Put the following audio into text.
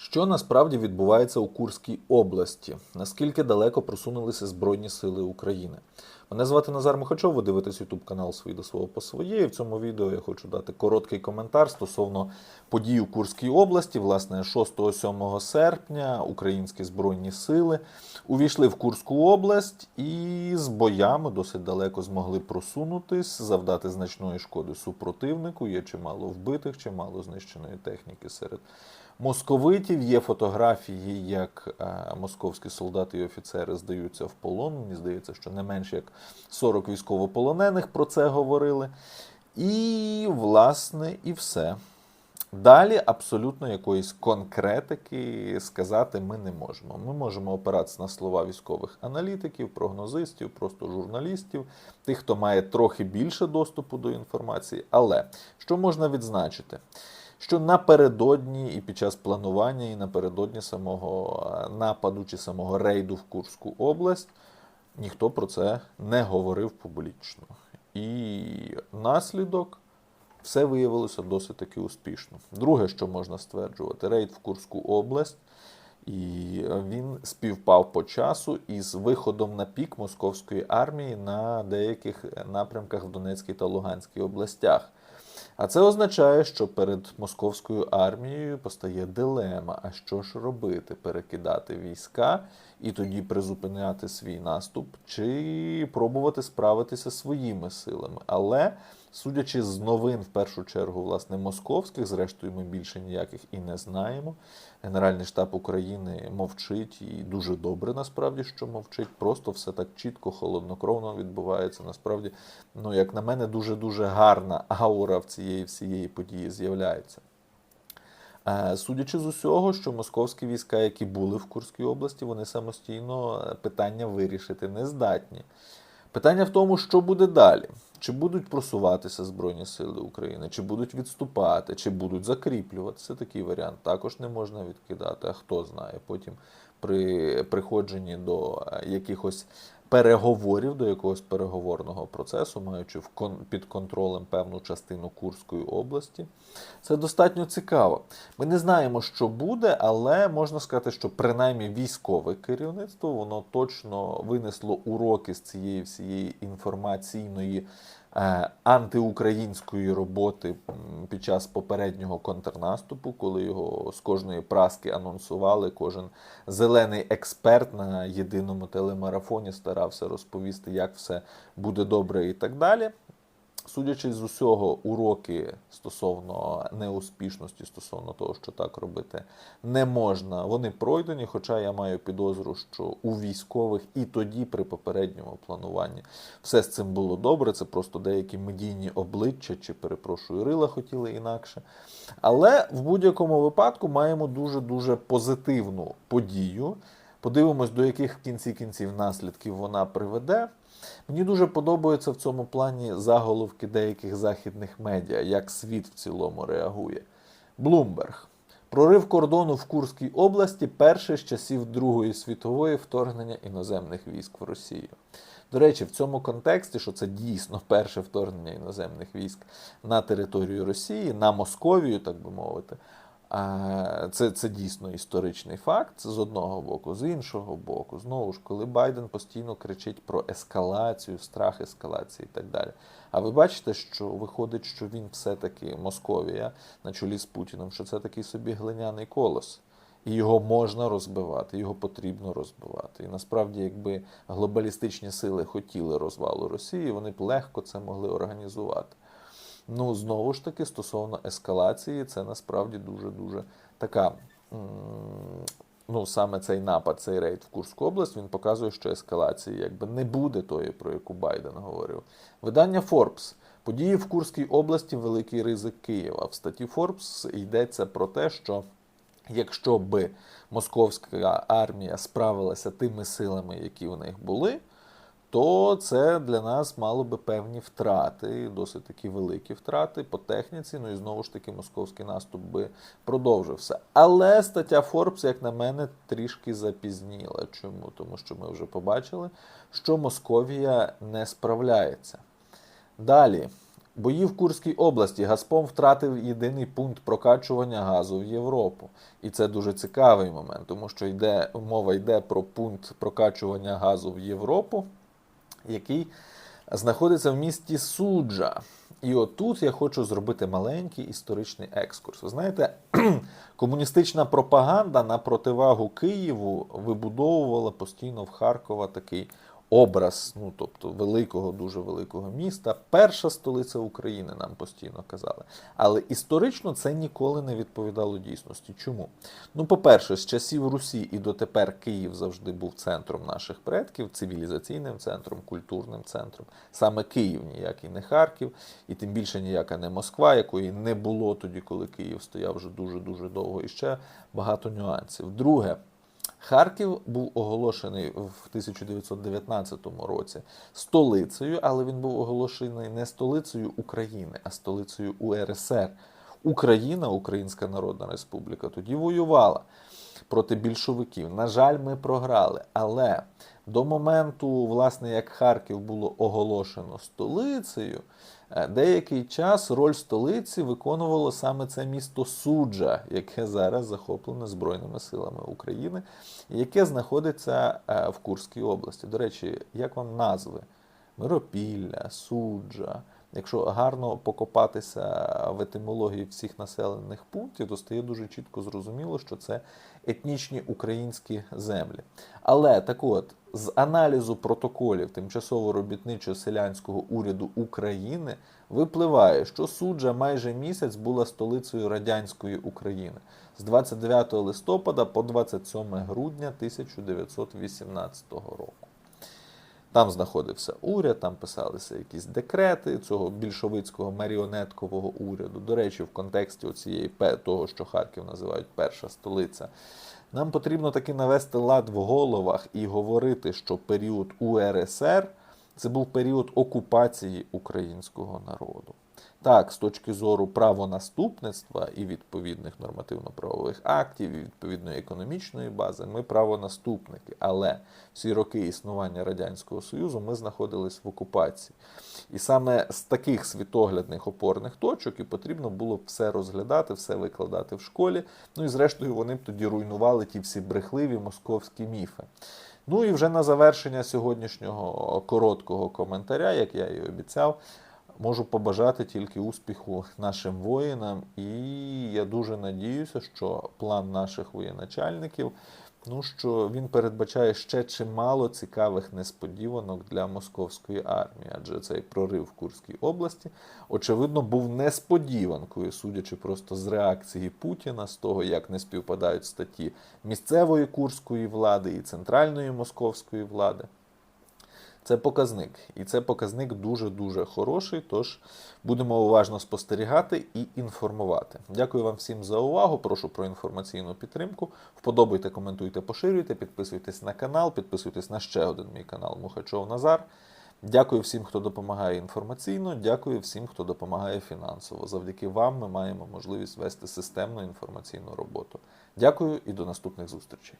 Що насправді відбувається у Курській області? Наскільки далеко просунулися Збройні Сили України? Мене звати Назар Михачов, ви дивитесь YouTube канал «Свій до свого по своє. В цьому відео я хочу дати короткий коментар стосовно подій у Курській області. Власне, 6-7 серпня українські збройні сили увійшли в Курську область і з боями досить далеко змогли просунутись, завдати значної шкоди супротивнику. Є чимало вбитих, чимало знищеної техніки серед московитів. Є фотографії, як е, московські солдати і офіцери здаються в полон. Мені здається, що не менше як 40 військовополонених про це говорили. І, власне, і все. Далі абсолютно якоїсь конкретики сказати ми не можемо. Ми можемо опиратися на слова військових аналітиків, прогнозистів, просто журналістів, тих, хто має трохи більше доступу до інформації. Але що можна відзначити? Що напередодні і під час планування, і напередодні самого е, нападу чи самого рейду в Курську область ніхто про це не говорив публічно. І наслідок все виявилося досить таки успішно. Друге, що можна стверджувати, рейд в Курську область, і він співпав по часу із виходом на пік московської армії на деяких напрямках в Донецькій та Луганській областях. А це означає, що перед московською армією постає дилема: а що ж робити? Перекидати війська і тоді призупиняти свій наступ, чи пробувати справитися своїми силами. Але судячи з новин, в першу чергу, власне, московських, зрештою, ми більше ніяких і не знаємо. Генеральний штаб України мовчить і дуже добре, насправді, що мовчить. Просто все так чітко, холоднокровно відбувається. Насправді, ну, як на мене, дуже дуже гарна аура в цієї всієї події з'являється. Е, Судячи з усього, що московські війська, які були в Курській області, вони самостійно е, питання вирішити не здатні. Питання в тому, що буде далі. Чи будуть просуватися Збройні Сили України, чи будуть відступати, чи будуть закріплюватися. Такий варіант також не можна відкидати. А хто знає, потім при приходженні до е, якихось переговорів, до якогось переговорного процесу, маючи в кон, під контролем певну частину Курської області, це достатньо цікаво. Ми не знаємо, що буде, але можна сказати, що принаймні військове керівництво воно точно винесло уроки з цієї всієї інформаційної. е, Антиукраїнської роботи під час попереднього контрнаступу, коли його з кожної праски анонсували, кожен зелений експерт на єдиному телемарафоні старався розповісти, як все буде добре і так далі. Судячи з усього, уроки стосовно неуспішності, стосовно того, що так робити не можна, вони пройдені. Хоча я маю підозру, що у військових і тоді, при попередньому плануванні, все з цим було добре. Це просто деякі медійні обличчя чи, перепрошую, рила хотіли інакше. Але в будь-якому випадку маємо дуже дуже позитивну подію. Подивимось, до яких в кінці кінців наслідків вона приведе. Мені дуже подобаються в цьому плані заголовки деяких західних медіа, як світ в цілому реагує. Блумберг. Прорив кордону в Курській області перший з часів Другої світової вторгнення іноземних військ в Росію. До речі, в цьому контексті, що це дійсно перше вторгнення іноземних військ на територію Росії, на Московію, так би мовити. Це, це дійсно історичний факт з одного боку, з іншого боку, знову ж, коли Байден постійно кричить про ескалацію, страх ескалації і так далі. А ви бачите, що виходить, що він все-таки Московія на чолі з Путіним, що це такий собі глиняний колос. І його можна розбивати, його потрібно розбивати. І насправді, якби глобалістичні сили хотіли розвалу Росії, вони б легко це могли організувати. Ну, знову ж таки, стосовно ескалації, це насправді дуже-дуже така. Ну, саме цей напад, цей рейд в Курську область, він показує, що ескалації якби не буде тої, про яку Байден говорив. Видання Forbes. Події в Курській області великий ризик Києва. В статті Forbes йдеться про те, що якщо би московська армія справилася тими силами, які в них були то це для нас мало би певні втрати, досить такі великі втрати по техніці. Ну і знову ж таки, московський наступ би продовжився. Але стаття Forbes, як на мене, трішки запізніла. Чому? Тому що ми вже побачили, що Московія не справляється. Далі. Бої в Курській області Газпром втратив єдиний пункт прокачування газу в Європу. І це дуже цікавий момент, тому що йде, мова йде про пункт прокачування газу в Європу, який знаходиться в місті Суджа. І отут я хочу зробити маленький історичний екскурс. Ви знаєте, комуністична пропаганда на противагу Києву вибудовувала постійно в Харкова такий образ, ну тобто великого, дуже великого міста. Перша столиця України нам постійно казали. Але історично це ніколи не відповідало дійсності. Чому? Ну, по-перше, з часів Русі і дотепер Київ завжди був центром наших предків, цивілізаційним центром, культурним центром. Саме Київ, ніякий не Харків, і тим більше ніяка не Москва, якої не було тоді, коли Київ стояв вже дуже дуже довго. І ще багато нюансів. Друге. Харків був оголошений в 1919 році столицею, але він був оголошений не столицею України, а столицею УРСР. Україна, Українська Народна Республіка, тоді воювала проти більшовиків. На жаль, ми програли. Але до моменту, власне, як Харків було оголошено столицею, е, деякий час роль столиці виконувало саме це місто Суджа, яке зараз захоплене Збройними силами України, яке знаходиться е, в Курській області. До речі, як вам назви? Миропілля, суджа. Якщо гарно покопатися в етимології всіх населених пунктів, то стає дуже чітко зрозуміло, що це етнічні українські землі. Але так от, з аналізу протоколів тимчасово робітничо селянського уряду України випливає, що суджа майже місяць була столицею радянської України з 29 листопада по 27 грудня 1918 року. Там знаходився уряд, там писалися якісь декрети цього більшовицького маріонеткового уряду. До речі, в контексті цієї того, що Харків називають перша столиця. Нам потрібно таки навести лад в головах і говорити, що період УРСР це був період окупації українського народу. Так, з точки зору правонаступництва і відповідних нормативно-правових актів, і відповідної економічної бази, ми правонаступники. Але всі роки існування Радянського Союзу ми знаходились в окупації. І саме з таких світоглядних опорних точок і потрібно було б все розглядати, все викладати в школі. Ну і зрештою вони б тоді руйнували ті всі брехливі московські міфи. Ну і вже на завершення сьогоднішнього короткого коментаря, як я і обіцяв. Можу побажати тільки успіху нашим воїнам, і я дуже надіюся, що план наших воєначальників, ну що він передбачає ще чимало цікавих несподіванок для московської армії, адже цей прорив в Курській області, очевидно, був несподіванкою, судячи просто з реакції Путіна, з того, як не співпадають статті місцевої курської влади і центральної московської влади. Це показник, і це показник дуже-дуже хороший. Тож будемо уважно спостерігати і інформувати. Дякую вам всім за увагу. Прошу про інформаційну підтримку. Вподобайте, коментуйте, поширюйте, підписуйтесь на канал, підписуйтесь на ще один мій канал Мухачов Назар. Дякую всім, хто допомагає інформаційно. Дякую всім, хто допомагає фінансово. Завдяки вам ми маємо можливість вести системну інформаційну роботу. Дякую і до наступних зустрічей.